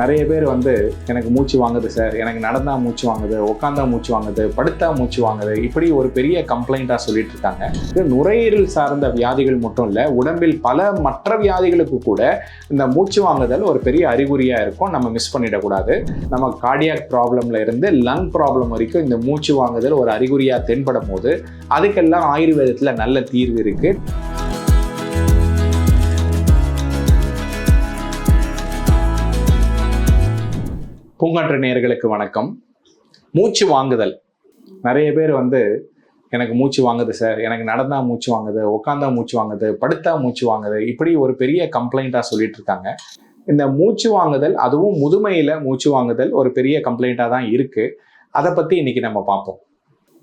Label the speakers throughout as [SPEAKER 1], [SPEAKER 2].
[SPEAKER 1] நிறைய பேர் வந்து எனக்கு மூச்சு வாங்குது சார் எனக்கு நடந்தா மூச்சு வாங்குது உட்காந்தா மூச்சு வாங்குது படுத்தா மூச்சு வாங்குது. இப்படி ஒரு பெரிய கம்ப்ளைண்ட்டாக சொல்லிட்டு இருக்காங்க. இது நுரையீரல் சார்ந்த வியாதிகள் மட்டும் இல்லை உடம்பில் பல மற்ற வியாதிகளுக்கு கூட இந்த மூச்சு வாங்குதல் ஒரு பெரிய அறிகுறியாக இருக்கும். நம்ம மிஸ் பண்ணிடக்கூடாது. நம்ம கார்டியாக் ப்ராப்ளம்ல இருந்து லங் ப்ராப்ளம் வரைக்கும் இந்த மூச்சு வாங்குதல் ஒரு அறிகுறியாக தென்படும் போது அதுக்கெல்லாம் ஆயுர்வேதத்தில் நல்ல தீர்வு இருக்குது பூங்காற்று நேயர்களுக்கு வணக்கம். மூச்சு வாங்குதல். நிறைய பேர் வந்து எனக்கு மூச்சு வாங்குது சார் எனக்கு நடந்தா மூச்சு வாங்குது உட்காந்தா மூச்சு வாங்குது படுத்தா மூச்சு வாங்குது. இப்படி ஒரு பெரிய கம்ப்ளைண்ட்டாக சொல்லிட்டு இருக்காங்க இந்த மூச்சு வாங்குதல் அதுவும் முதுமையில் மூச்சு வாங்குதல் ஒரு பெரிய கம்ப்ளைண்ட்டாக தான் இருக்குது அதை பற்றி இன்னைக்கு நம்ம பார்ப்போம்.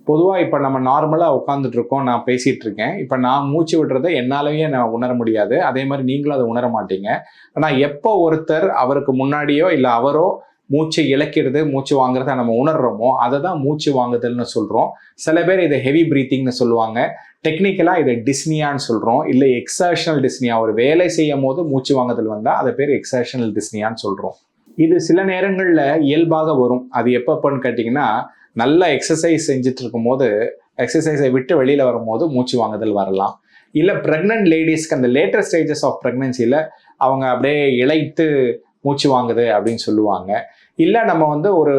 [SPEAKER 1] பொதுவாக இப்போ நம்ம நார்மலாக உட்காந்துட்டு இருக்கோம் நான் பேசிகிட்டு இருக்கேன். இப்போ நான் மூச்சு விடுறதை என்னாலேயே நான் உணர முடியாது. அதே மாதிரி நீங்களும் அதை உணர மாட்டீங்க. ஆனால் எப்போ ஒருத்தர் அவருக்கு முன்னாடியோ இல்லை அவரோ மூச்சை இழக்கிறது மூச்சு வாங்குறத நம்ம உணர்றோமோ அதை தான் மூச்சு வாங்குதல்னு சொல்கிறோம் சில பேர் இதை ஹெவி ப்ரீத்திங்னு சொல்லுவாங்க. டெக்னிக்கலாக இதை டிஸ்னியான்னு சொல்கிறோம் இல்லை எக்ஸர்ஷனல் டிஸ்னியா ஒரு வேலை செய்யும் போது மூச்சு வாங்குதல் வந்தால் அதை பேர் எக்ஸர்ஷனல் டிஸ்னியான்னு சொல்கிறோம் இது சில நேரங்களில் இயல்பாக வரும். அது எப்பப்போன்னு கேட்டிங்கன்னா நல்ல எக்ஸசைஸ் செஞ்சுட்டு இருக்கும்போது எக்ஸசைஸை விட்டு வெளியில் வரும்போது மூச்சு வாங்குதல் வரலாம். இல்லை ப்ரெக்னென்ட் லேடிஸ்க்கு அந்த லேட்டஸ்ட் ஸ்டேஜஸ் ஆஃப் ப்ரெக்னென்சியில் அவங்க அப்படியே இழைத்து மூச்சு வாங்குது அப்படின்னு சொல்லுவாங்க. இல்லை நம்ம வந்து ஒரு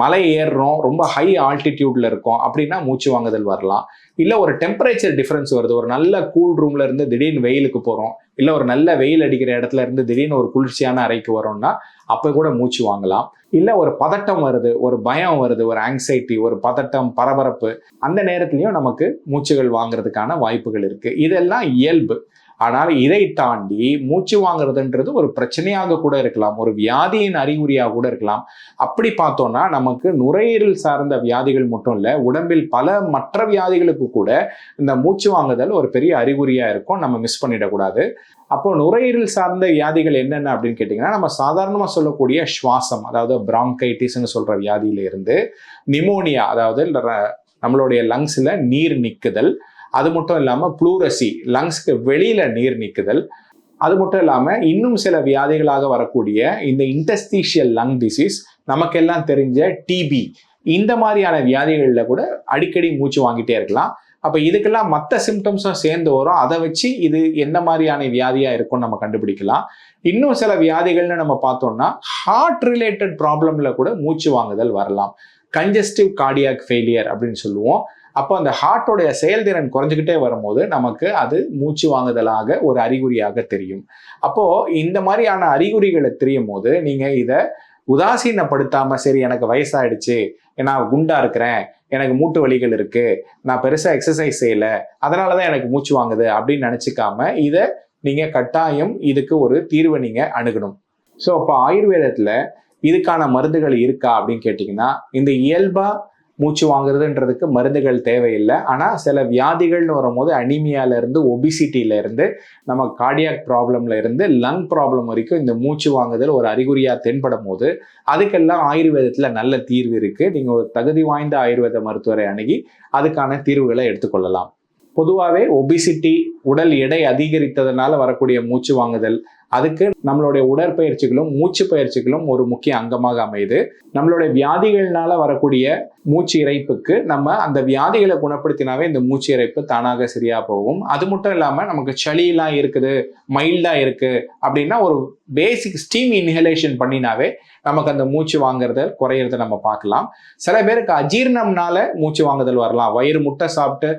[SPEAKER 1] மலை ஏறுறோம் ரொம்ப ஹை ஆல்டிடியூட்ல இருக்கோம் அப்படின்னா மூச்சு வாங்குதல் வரலாம். இல்லை ஒரு டெம்பரேச்சர் டிஃப்ரென்ஸ் வருது. ஒரு நல்ல கூல் ரூம்ல இருந்து திடீர்னு வெயிலுக்கு போகிறோம் இல்லை ஒரு நல்ல வெயில் அடிக்கிற இடத்துல இருந்து திடீர்னு ஒரு குளிர்ச்சியான அறைக்கு வரோம்னா அப்போ கூட மூச்சு வாங்கலாம். இல்லை ஒரு பதட்டம் வருது ஒரு பயம் வருது ஒரு ஆங்ஸைட்டி ஒரு பதட்டம் பரபரப்பு அந்த நேரத்துலையும் நமக்கு மூச்சுகள் வாங்குறதுக்கான வாய்ப்புகள் இருக்குது இதெல்லாம் இயல்பு. ஆனால் இதை தாண்டி மூச்சு வாங்குறதுன்றது ஒரு பிரச்சனையாக கூட இருக்கலாம் ஒரு வியாதியின் அறிகுறியாக கூட இருக்கலாம். அப்படி பார்த்தோம்னா நமக்கு நுரையீரல் சார்ந்த வியாதிகள் மட்டும் இல்லை உடம்பில் பல மற்ற வியாதிகளுக்கு கூட இந்த மூச்சு வாங்குதல் ஒரு பெரிய அறிகுறியாக இருக்கும். நம்ம மிஸ் பண்ணிடக்கூடாது. அப்போ நுரையீரல் சார்ந்த வியாதிகள் என்னென்ன அப்படின்னு கேட்டிங்கன்னா நம்ம சாதாரணமாக சொல்லக்கூடிய சுவாசம் அதாவது பிராங்கைட்டிஸ்னு சொல்கிற வியாதியிலிருந்து நிமோனியா அதாவது நம்மளுடைய லங்ஸில் நீர் நிற்குதல் அது மட்டும் இல்லாமல் ப்ளூரசி லங்ஸ்க்கு வெளியில் நீர் நிற்குதல் அது மட்டும் இல்லாமல் இன்னும் சில வியாதிகளாக வரக்கூடிய இந்த இன்டஸ்டீஷியல் லங் டிசீஸ் நமக்கெல்லாம் தெரிஞ்ச டிபி இந்த மாதிரியான வியாதிகளில் கூட அடிக்கடி மூச்சு வாங்கிட்டே இருக்கலாம். அப்போ இதுக்கெல்லாம் மற்ற சிம்டம்ஸும் சேர்ந்து வரும். அதை வச்சு இது என்ன மாதிரியான வியாதியாக இருக்கும்னு நம்ம கண்டுபிடிக்கலாம். இன்னும் சில வியாதிகள்னு நம்ம பார்த்தோம்னா ஹார்ட் ரிலேட்டட் ப்ராப்ளமில் கூட மூச்சு வாங்குதல் வரலாம். கன்ஜஸ்டிவ் கார்டியாக் ஃபெயிலியர் அப்படின்னு சொல்லுவோம். அப்போ அந்த ஹார்ட்டோடைய செயல்திறன் குறைஞ்சிக்கிட்டே வரும்போது நமக்கு அது மூச்சு வாங்குதலாக ஒரு அறிகுறியாக தெரியும். அப்போது இந்த மாதிரியான அறிகுறிகளை தெரியும் போது நீங்கள் இதை உதாசீனப்படுத்தாமல் சரி எனக்கு வயசாயிடுச்சு நான் குண்டா இருக்கிறேன் எனக்கு மூட்டு வலிகள் இருக்கு நான் பெருசாக எக்ஸசைஸ் செய்யலை அதனால தான் எனக்கு மூச்சு வாங்குது அப்படின்னு நினச்சிக்காம இதை நீங்கள் கட்டாயம் இதுக்கு ஒரு தீர்வை நீங்கள் அணுகணும். ஸோ அப்போ ஆயுர்வேதத்தில் இதுக்கான மருந்துகள் இருக்கா அப்படின்னு கேட்டிங்கன்னா இந்த இயல்பாக மூச்சு வாங்குறதுன்றதுக்கு மருந்துகள் தேவையில்லை. ஆனால் சில வியாதிகள்னு வரும்போது அனிமியாலேருந்து ஒபிசிட்டியிலேருந்து நம்ம கார்டியாக் ப்ராப்ளம்ல இருந்து லங் ப்ராப்ளம் வரைக்கும் இந்த மூச்சு வாங்குதல் ஒரு அறிகுறியாக தென்படும் போது அதுக்கெல்லாம் ஆயுர்வேதத்தில் நல்ல தீர்வு இருக்குது நீங்கள் ஒரு தகுதி வாய்ந்த ஆயுர்வேத மருத்துவரை அணுகி அதுக்கான தீர்வுகளை எடுத்துக்கொள்ளலாம். பொதுவாகவே ஒபிசிட்டி உடல் எடை அதிகரித்ததுனால வரக்கூடிய மூச்சு வாங்குதல் அதுக்கு நம்மளுடைய உடற்பயிற்சிகளும் மூச்சு பயிற்சிகளும் ஒரு முக்கிய அங்கமாக அமையுது. நம்மளுடைய வியாதிகள்னால வரக்கூடிய மூச்சு இறைப்புக்கு நம்ம அந்த வியாதிகளை குணப்படுத்தினாவே இந்த மூச்சு இறைப்பு தானாக சரியா போகும். அது மட்டும் இல்லாம நமக்கு சளியெல்லாம் இருக்குது மைல்டா இருக்கு அப்படின்னா ஒரு பேசிக் ஸ்டீம் இன்ஹலேஷன் பண்ணினாவே நமக்கு அந்த மூச்சு வாங்குறத குறையிறத நம்ம பார்க்கலாம். சில பேருக்கு அஜீர்ணம்னால மூச்சு வாங்குதல் வரலாம். வயிறு முட்டை சாப்பிட்டு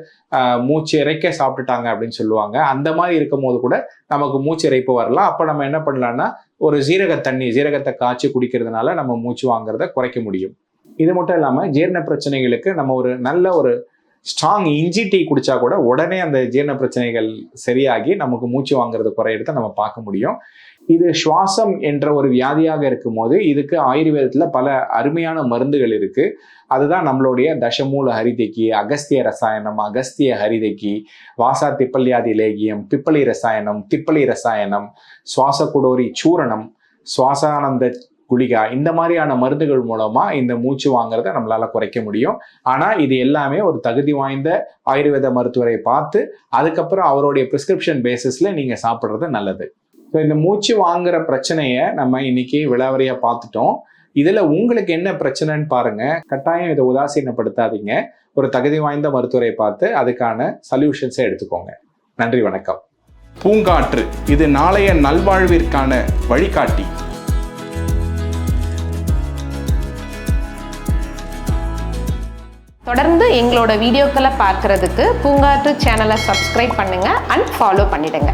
[SPEAKER 1] மூச்சு இறைக்க சாப்பிட்டுட்டாங்க அப்படின்னு சொல்லுவாங்க. அந்த மாதிரி இருக்கும் போது கூட நமக்கு மூச்சு இறைப்பு வரலாம். அப்போ நம்ம என்ன பண்ணலாம்னா ஒரு ஜீரக தண்ணி ஜீரகத்தை காய்ச்சி குடிக்கிறதுனால நம்ம மூச்சு வாங்குறத குறைக்க முடியும். இது மட்டும் இல்லாமல் ஜீரண பிரச்சனைகளுக்கு நம்ம ஒரு நல்ல ஒரு ஸ்ட்ராங் இஞ்சி டீ குடிச்சா கூட உடனே அந்த ஜீரண பிரச்சனைகள் சரியாகி நமக்கு மூச்சு வாங்குறது குறையிறத நம்ம பார்க்க முடியும். இது சுவாசம் என்ற ஒரு வியாதியாக இருக்கும்போது இதுக்கு ஆயுர்வேதத்தில் பல அருமையான மருந்துகள் இருக்கு. அதுதான் நம்மளுடைய தசமூல ஹரிதைக்கு அகஸ்திய ரசாயனம் அகஸ்திய ஹரிதைக்கு வாசா திப்பல்யாதி லேகியம் பிப்பளி ரசாயனம் திப்பளி ரசாயனம் சுவாச குடோரி சூரணம் சுவாசானந்த குளிகா இந்த மாதிரியான மருந்துகள் மூலமா இந்த மூச்சு வாங்குறத நம்மளால குறைக்க முடியும். ஆனா இது எல்லாமே ஒரு தகுதி வாய்ந்த ஆயுர்வேத மருத்துவரை பார்த்து அதுக்கப்புறம் அவருடைய பிரிஸ்கிரிப்ஷன் பேசிஸ்ல நீங்க சாப்பிட்றது நல்லது. ஸோ இந்த மூச்சு வாங்குற பிரச்சனையை நம்ம இன்னைக்கு விளாவரியா பார்த்துட்டோம். இதில் உங்களுக்கு என்ன பிரச்சனைன்னு பாருங்கள் கட்டாயம் இதை உதாசீனப்படுத்தாதீங்க. ஒரு தகுதி வாய்ந்த மருத்துவரை பார்த்து அதுக்கான சல்யூஷன்ஸை எடுத்துக்கோங்க. நன்றி வணக்கம். பூங்காற்று இது நாளைய நல்வாழ்விற்கான வழிகாட்டி.
[SPEAKER 2] தொடர்ந்து எங்களோட வீடியோக்களை பார்க்கறதுக்கு பூங்காற்று சேனலை சப்ஸ்கிரைப் பண்ணுங்கள் அண்ட் ஃபாலோ பண்ணிடுங்க.